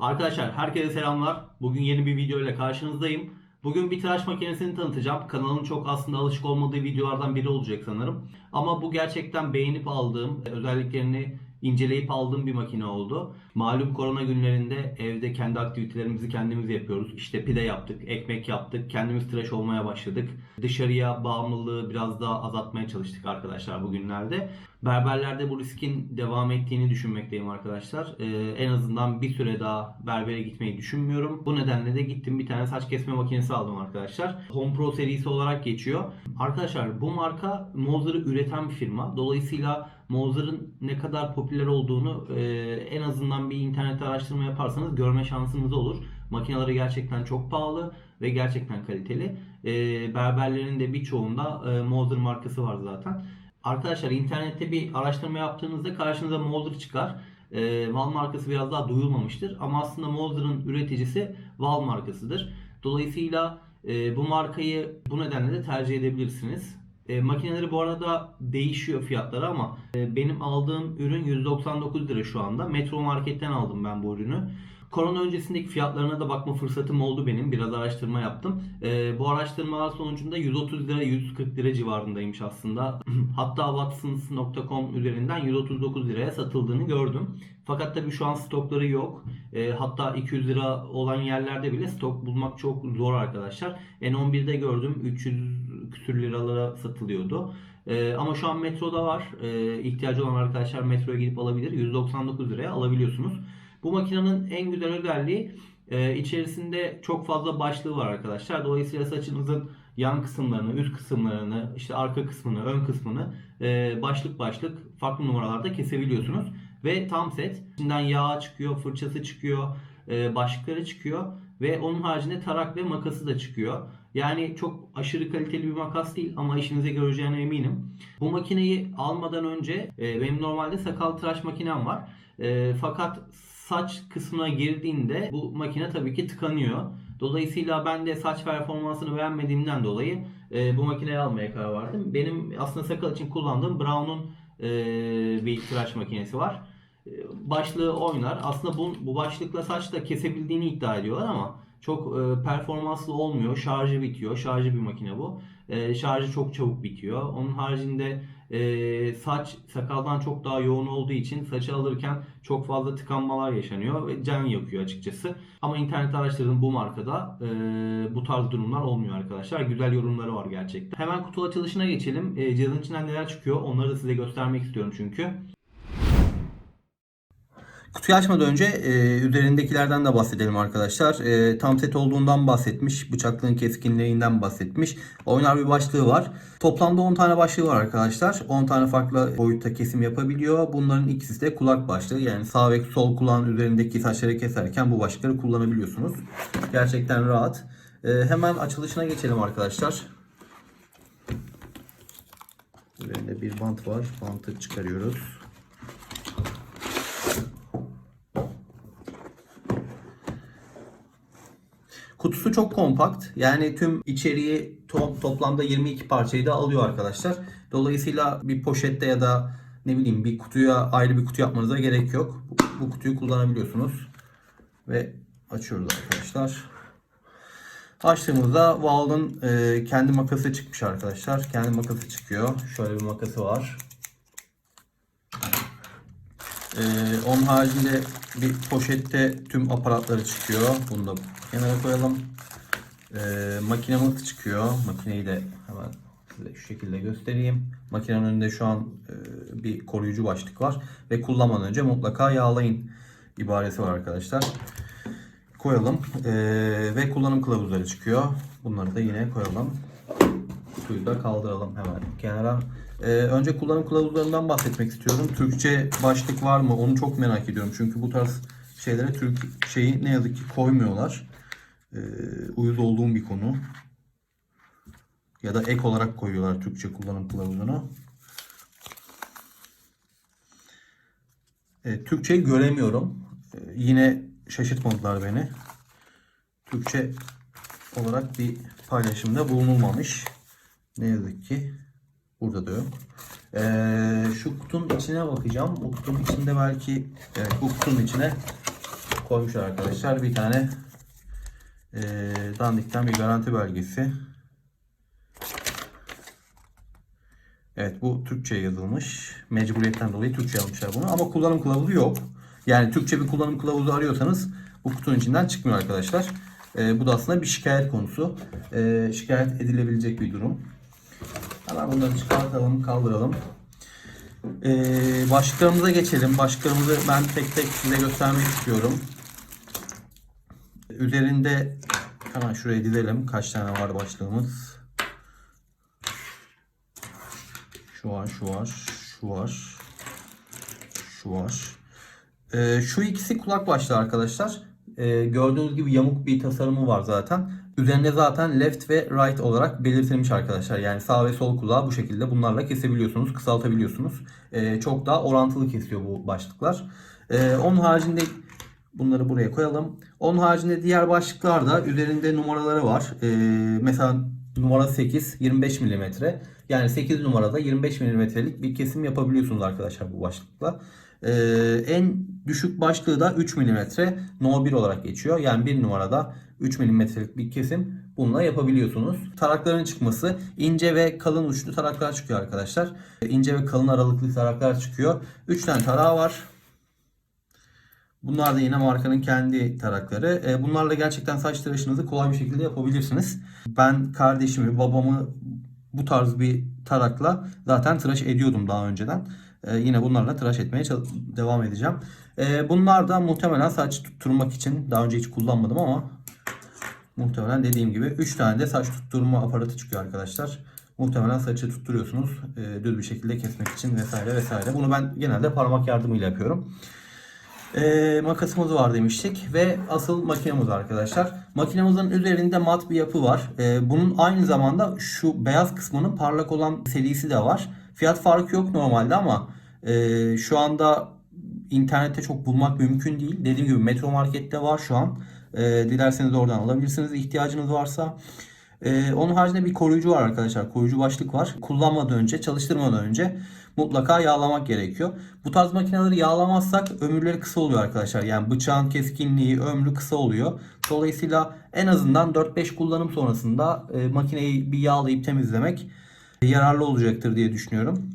Arkadaşlar herkese selamlar. Bugün yeni bir video ile karşınızdayım. Bugün bir tıraş makinesini tanıtacağım. Kanalın çok aslında alışık olmadığı videolardan biri olacak sanırım. Ama bu gerçekten beğenip aldığım, özelliklerini inceleyip aldığım bir makine oldu. Malum korona günlerinde evde kendi aktivitelerimizi kendimiz yapıyoruz. İşte pide yaptık, ekmek yaptık, kendimiz tıraş olmaya başladık. Dışarıya bağımlılığı biraz daha azaltmaya çalıştık arkadaşlar bugünlerde. Berberlerde bu riskin devam ettiğini düşünmekteyim arkadaşlar. Ee, en azından bir süre daha berbere gitmeyi düşünmüyorum. Bu nedenle de gittim bir tane saç kesme makinesi aldım arkadaşlar. Home Pro serisi olarak geçiyor. Arkadaşlar bu marka Mozer'ı üreten bir firma. Dolayısıyla Mozer'ın ne kadar popüler olduğunu e, en azından bir internet araştırma yaparsanız görme şansınız olur. Makineleri gerçekten çok pahalı ve gerçekten kaliteli. E, berberlerin de birçoğunda e, Moser markası var zaten. Arkadaşlar internette bir araştırma yaptığınızda karşınıza Molder çıkar. E, Val markası biraz daha duyulmamıştır ama aslında Molder'ın üreticisi Val markasıdır. Dolayısıyla e, bu markayı bu nedenle de tercih edebilirsiniz. E, makineleri bu arada değişiyor fiyatları ama e, benim aldığım ürün 199 lira şu anda. Metro Market'ten aldım ben bu ürünü. Korona öncesindeki fiyatlarına da bakma fırsatım oldu benim. Biraz araştırma yaptım. E, bu araştırmalar sonucunda 130 lira 140 lira civarındaymış aslında. Hatta Watsons.com üzerinden 139 liraya satıldığını gördüm. Fakat tabii şu an stokları yok. E, hatta 200 lira olan yerlerde bile stok bulmak çok zor arkadaşlar. N11'de gördüm 300 küsür liralara satılıyordu. E, ama şu an metroda var. E, ihtiyacı olan arkadaşlar metroya gidip alabilir. 199 liraya alabiliyorsunuz. Bu makinenin en güzel özelliği e, içerisinde çok fazla başlığı var arkadaşlar. Dolayısıyla saçınızın yan kısımlarını, üst kısımlarını, işte arka kısmını, ön kısmını e, başlık başlık farklı numaralarda kesebiliyorsunuz. Ve tam set. İçinden yağ çıkıyor, fırçası çıkıyor, e, başlıkları çıkıyor ve onun haricinde tarak ve makası da çıkıyor. Yani çok aşırı kaliteli bir makas değil ama işinize göreceğine eminim. Bu makineyi almadan önce e, benim normalde sakal tıraş makinem var. E, fakat saç kısmına girdiğinde bu makine tabii ki tıkanıyor. Dolayısıyla ben de saç performansını beğenmediğimden dolayı e, bu makineyi almaya karar verdim. Benim aslında sakal için kullandığım Brown'un e, bir tıraş makinesi var. E, başlığı oynar. Aslında bu, bu başlıkla saç da kesebildiğini iddia ediyorlar ama çok e, performanslı olmuyor. Şarjı bitiyor. Şarjı bir makine bu. E, şarjı çok çabuk bitiyor. Onun haricinde e, saç sakaldan çok daha yoğun olduğu için saçı alırken çok fazla tıkanmalar yaşanıyor ve can yakıyor açıkçası. Ama internet araştırdım bu markada e, bu tarz durumlar olmuyor arkadaşlar. Güzel yorumları var gerçekten. Hemen kutu açılışına geçelim. E, cihazın içinden neler çıkıyor onları da size göstermek istiyorum çünkü. Kutuyu açmadan önce e, üzerindekilerden de bahsedelim arkadaşlar. E, tam set olduğundan bahsetmiş. Bıçaklığın keskinliğinden bahsetmiş. Oynar bir başlığı var. Toplamda 10 tane başlığı var arkadaşlar. 10 tane farklı boyutta kesim yapabiliyor. Bunların ikisi de kulak başlığı. Yani sağ ve sol kulağın üzerindeki saçları keserken bu başlıkları kullanabiliyorsunuz. Gerçekten rahat. E, hemen açılışına geçelim arkadaşlar. Üzerinde bir bant var. Bantı çıkarıyoruz. Kutusu çok kompakt. Yani tüm içeriği to- toplamda 22 parçayı da alıyor arkadaşlar. Dolayısıyla bir poşette ya da ne bileyim bir kutuya ayrı bir kutu yapmanıza gerek yok. Bu, bu kutuyu kullanabiliyorsunuz. Ve açıyoruz arkadaşlar. Açtığımızda Valve'ın e, kendi makası çıkmış arkadaşlar. Kendi makası çıkıyor. Şöyle bir makası var. E, onun haricinde bir poşette tüm aparatları çıkıyor. Bunu da kenara koyalım. E, makinamız çıkıyor. Makineyi de hemen size şu şekilde göstereyim. Makinenin önünde şu an e, bir koruyucu başlık var. Ve kullanmadan önce mutlaka yağlayın ibaresi var arkadaşlar. Koyalım. E, ve kullanım kılavuzları çıkıyor. Bunları da yine koyalım. Kutuyu da kaldıralım hemen kenara. Ee, önce kullanım kılavuzlarından bahsetmek istiyorum. Türkçe başlık var mı? Onu çok merak ediyorum. Çünkü bu tarz şeylere Türk şeyi ne yazık ki koymuyorlar. Ee, uyuz olduğum bir konu. Ya da ek olarak koyuyorlar Türkçe kullanım kılavuzunu. Ee, Türkçeyi göremiyorum. Ee, yine şaşırtmadılar beni. Türkçe olarak bir paylaşımda bulunulmamış. Ne yazık ki. Burada da yok. Ee, şu kutunun içine bakacağım. Bu kutunun içinde belki evet, bu kutunun içine koymuşlar arkadaşlar. Bir tane e, dandikten bir garanti belgesi. Evet bu Türkçe yazılmış. Mecburiyetten dolayı Türkçe yazmışlar bunu. Ama kullanım kılavuzu yok. Yani Türkçe bir kullanım kılavuzu arıyorsanız bu kutunun içinden çıkmıyor arkadaşlar. Ee, bu da aslında bir şikayet konusu. Ee, şikayet edilebilecek bir durum. Hemen bunları çıkartalım, kaldıralım. Ee, başlıklarımıza geçelim. Başlıklarımızı ben tek tek size göstermek istiyorum. Üzerinde hemen şuraya dizelim. Kaç tane var başlığımız? Şu var, şu var, şu var, şu var. Ee, şu ikisi kulak başlığı arkadaşlar. Ee, gördüğünüz gibi yamuk bir tasarımı var zaten. Üzerinde zaten left ve right olarak belirtilmiş arkadaşlar. Yani sağ ve sol kulağı bu şekilde bunlarla kesebiliyorsunuz, kısaltabiliyorsunuz. Ee, çok daha orantılı kesiyor bu başlıklar. Ee, onun haricinde bunları buraya koyalım. Onun haricinde diğer başlıklarda üzerinde numaraları var. Ee, mesela numara 8 25 mm. Yani 8 numarada 25 mm'lik bir kesim yapabiliyorsunuz arkadaşlar bu başlıkla. Ee, en düşük başlığı da 3 mm No 1 olarak geçiyor. Yani bir numarada 3 mm'lik bir kesim bununla yapabiliyorsunuz. Tarakların çıkması ince ve kalın uçlu taraklar çıkıyor arkadaşlar. İnce ve kalın aralıklı taraklar çıkıyor. 3 tane tarağı var. Bunlar da yine markanın kendi tarakları. E, bunlarla gerçekten saç tıraşınızı kolay bir şekilde yapabilirsiniz. Ben kardeşimi, babamı bu tarz bir tarakla zaten tıraş ediyordum daha önceden. E, yine bunlarla tıraş etmeye devam edeceğim. E, bunlar da muhtemelen saç tutturmak için daha önce hiç kullanmadım ama muhtemelen dediğim gibi 3 tane de saç tutturma aparatı çıkıyor arkadaşlar. Muhtemelen saçı tutturuyorsunuz e, düz bir şekilde kesmek için vesaire vesaire. Bunu ben genelde parmak yardımıyla yapıyorum. E, makasımız var demiştik ve asıl makinemiz arkadaşlar. Makinemizin üzerinde mat bir yapı var. E, bunun aynı zamanda şu beyaz kısmının parlak olan serisi de var. Fiyat farkı yok normalde ama e, şu anda internette çok bulmak mümkün değil. Dediğim gibi Metro Market'te var şu an. E, dilerseniz oradan alabilirsiniz ihtiyacınız varsa. Ee, onun haricinde bir koruyucu var arkadaşlar. Koruyucu başlık var. Kullanmadan önce, çalıştırmadan önce mutlaka yağlamak gerekiyor. Bu tarz makineleri yağlamazsak ömürleri kısa oluyor arkadaşlar. Yani bıçağın keskinliği, ömrü kısa oluyor. Dolayısıyla en azından 4-5 kullanım sonrasında e, makineyi bir yağlayıp temizlemek yararlı olacaktır diye düşünüyorum.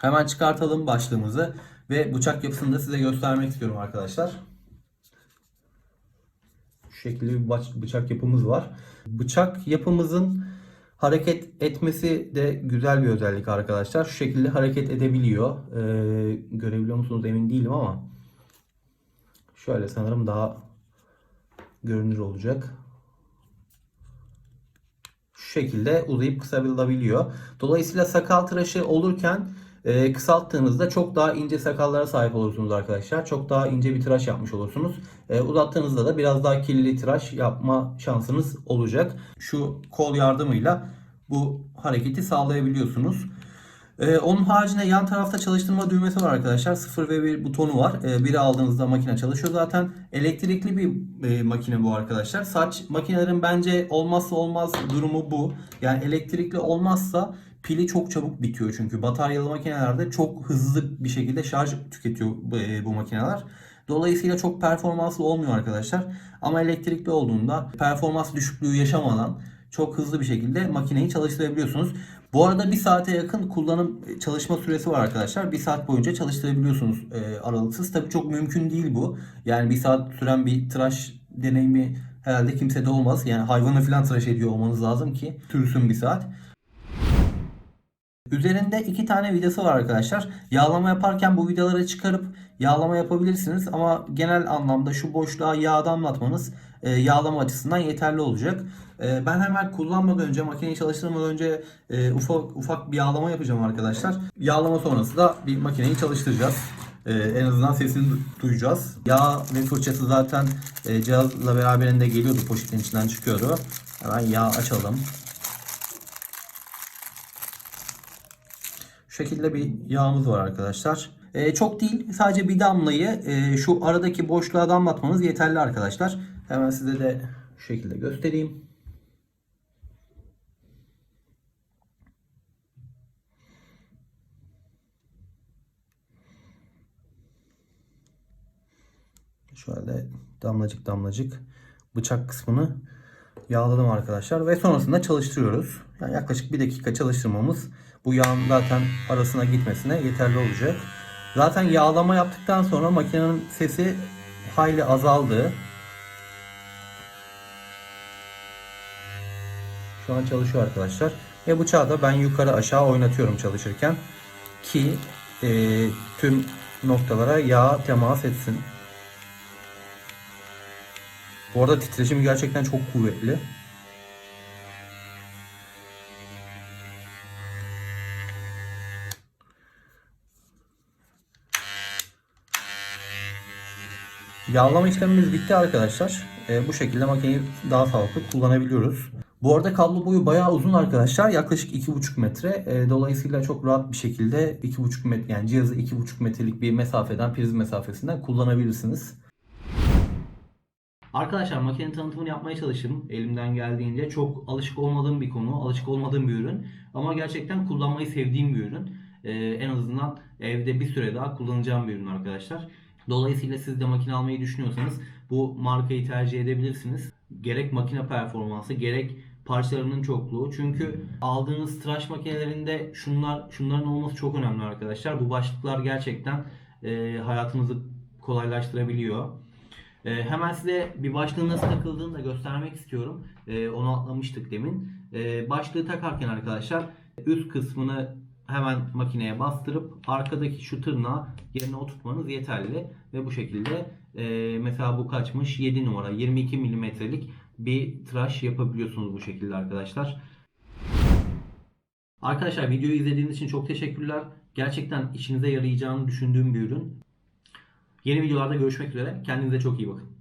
Hemen çıkartalım başlığımızı ve bıçak yapısını da size göstermek istiyorum arkadaşlar. Şu şekilde bir bıçak yapımız var. Bıçak yapımızın hareket etmesi de güzel bir özellik arkadaşlar. Şu şekilde hareket edebiliyor. Ee, görebiliyor musunuz emin değilim ama şöyle sanırım daha görünür olacak. Şekilde uzayıp kısalabiliyor. Dolayısıyla sakal tıraşı olurken e, kısalttığınızda çok daha ince sakallara sahip olursunuz arkadaşlar. Çok daha ince bir tıraş yapmış olursunuz. E, uzattığınızda da biraz daha kirli tıraş yapma şansınız olacak. Şu kol yardımıyla bu hareketi sağlayabiliyorsunuz. Ee, onun haricinde yan tarafta çalıştırma düğmesi var arkadaşlar. 0 ve 1 butonu var. Ee, biri aldığınızda makine çalışıyor zaten. Elektrikli bir e, makine bu arkadaşlar. Saç makinelerin bence olmazsa olmaz durumu bu. Yani elektrikli olmazsa pili çok çabuk bitiyor çünkü bataryalı makinelerde çok hızlı bir şekilde şarj tüketiyor bu, e, bu makineler. Dolayısıyla çok performanslı olmuyor arkadaşlar. Ama elektrikli olduğunda performans düşüklüğü yaşamadan çok hızlı bir şekilde makineyi çalıştırabiliyorsunuz. Bu arada bir saate yakın kullanım e, çalışma süresi var arkadaşlar. Bir saat boyunca çalıştırabiliyorsunuz e, aralıksız. Tabii çok mümkün değil bu. Yani bir saat süren bir tıraş deneyimi herhalde kimsede olmaz. Yani hayvanı falan tıraş ediyor olmanız lazım ki sürsün bir saat. Üzerinde iki tane vidası var arkadaşlar. Yağlama yaparken bu vidaları çıkarıp yağlama yapabilirsiniz. Ama genel anlamda şu boşluğa yağ damlatmanız e, yağlama açısından yeterli olacak. E, ben hemen kullanmadan önce makineyi çalıştırmadan önce e, ufak ufak bir yağlama yapacağım arkadaşlar. Yağlama sonrası da bir makineyi çalıştıracağız. En azından sesini duyacağız. Yağ ve fırçası zaten cihazla beraberinde geliyordu. Poşetin içinden çıkıyordu. Hemen yağ açalım. Şekilde bir yağımız var arkadaşlar. E, çok değil sadece bir damlayı e, şu aradaki boşluğa damlatmanız yeterli arkadaşlar. Hemen size de şu şekilde göstereyim. Şöyle damlacık damlacık bıçak kısmını yağladım arkadaşlar ve sonrasında çalıştırıyoruz. Yani yaklaşık bir dakika çalıştırmamız bu yağın zaten arasına gitmesine yeterli olacak. Zaten yağlama yaptıktan sonra makinenin sesi hayli azaldı. Şu an çalışıyor arkadaşlar. Ve bıçağı da ben yukarı aşağı oynatıyorum çalışırken. Ki e, tüm noktalara yağ temas etsin. Bu arada titreşim gerçekten çok kuvvetli. Yağlama işlemimiz bitti arkadaşlar. Ee, bu şekilde makineyi daha sağlıklı kullanabiliyoruz. Bu arada kablo boyu bayağı uzun arkadaşlar. Yaklaşık 2,5 metre. Ee, dolayısıyla çok rahat bir şekilde 2,5 metre yani cihazı 2,5 metrelik bir mesafeden priz mesafesinden kullanabilirsiniz. Arkadaşlar makinenin tanıtımını yapmaya çalıştım elimden geldiğince. Çok alışık olmadığım bir konu, alışık olmadığım bir ürün. Ama gerçekten kullanmayı sevdiğim bir ürün. Ee, en azından evde bir süre daha kullanacağım bir ürün arkadaşlar. Dolayısıyla siz de makine almayı düşünüyorsanız bu markayı tercih edebilirsiniz. Gerek makine performansı gerek parçalarının çokluğu. Çünkü aldığınız tıraş makinelerinde şunlar şunların olması çok önemli arkadaşlar. Bu başlıklar gerçekten e, hayatınızı kolaylaştırabiliyor. Ee, hemen size bir başlığın nasıl takıldığını da göstermek istiyorum. Ee, onu atlamıştık demin. Ee, başlığı takarken arkadaşlar üst kısmını hemen makineye bastırıp arkadaki şu tırnağı yerine oturtmanız yeterli. Ve bu şekilde e, mesela bu kaçmış? 7 numara 22 milimetrelik bir tıraş yapabiliyorsunuz bu şekilde arkadaşlar. Arkadaşlar videoyu izlediğiniz için çok teşekkürler. Gerçekten işinize yarayacağını düşündüğüm bir ürün. Yeni videolarda görüşmek üzere. Kendinize çok iyi bakın.